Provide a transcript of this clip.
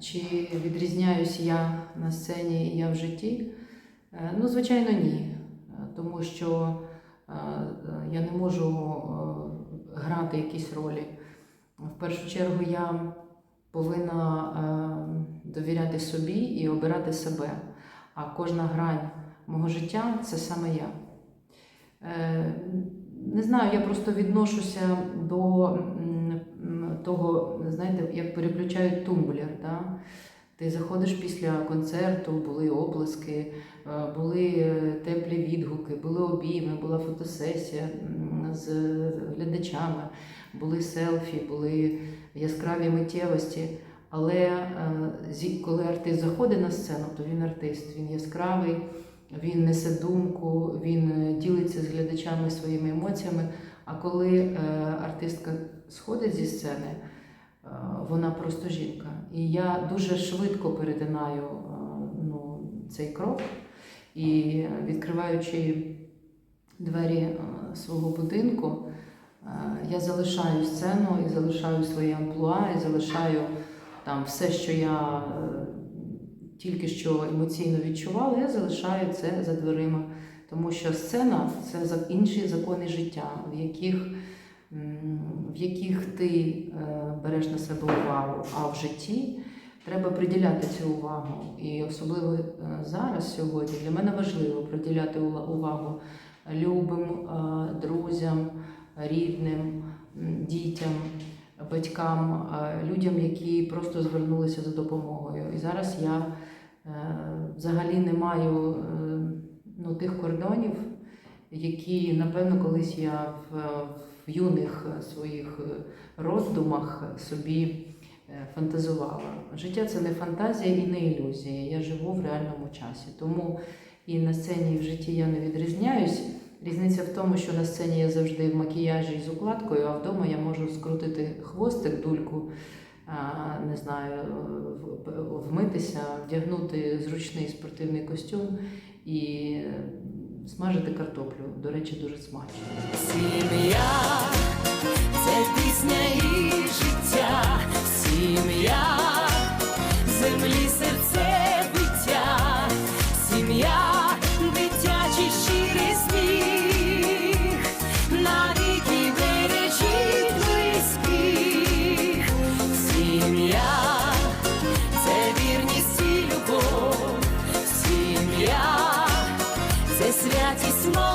Чи відрізняюсь я на сцені і я в житті? Е, Ну, звичайно, ні. Е, Тому що е, я не можу грати якісь ролі. В першу чергу я повинна довіряти собі і обирати себе. А кожна грань мого життя це саме я. Не знаю, я просто відношуся до того, знаєте, як переключають тумблер. Да? Ти заходиш після концерту, були оплески, е, були е, теплі відгуки, були обійми, була фотосесія з глядачами, були селфі, були яскраві миттєвості. Але е, коли артист заходить на сцену, то він артист, він яскравий, він несе думку, він ділиться з глядачами своїми емоціями. А коли е, артистка сходить зі сцени, е, вона просто жінка. І я дуже швидко перетинаю е, ну, цей крок і відкриваючи двері свого будинку, я залишаю сцену і залишаю своє амплуа, і залишаю там все, що я тільки що емоційно відчувала, я залишаю це за дверима. Тому що сцена це інші закони життя, в яких, в яких ти е, береш на себе увагу, а в житті треба приділяти цю увагу. І особливо е, зараз, сьогодні, для мене важливо приділяти увагу любим е, друзям, рідним, дітям, батькам, людям, які просто звернулися за допомогою. І зараз я взагалі не маю ну, тих кордонів, які, напевно, колись я в, в юних своїх роздумах собі е, фантазувала. Життя це не фантазія і не ілюзія. Я живу в реальному часі. Тому і на сцені, і в житті я не відрізняюсь. Різниця в тому, що на сцені я завжди в макіяжі з укладкою, а вдома я можу скрутити хвостик, дульку, не знаю, вмитися, вдягнути зручний спортивний костюм і е, смажити картоплю. До речі, дуже смачно. Сім'я це пісня і життя, сім'я землі святі мо...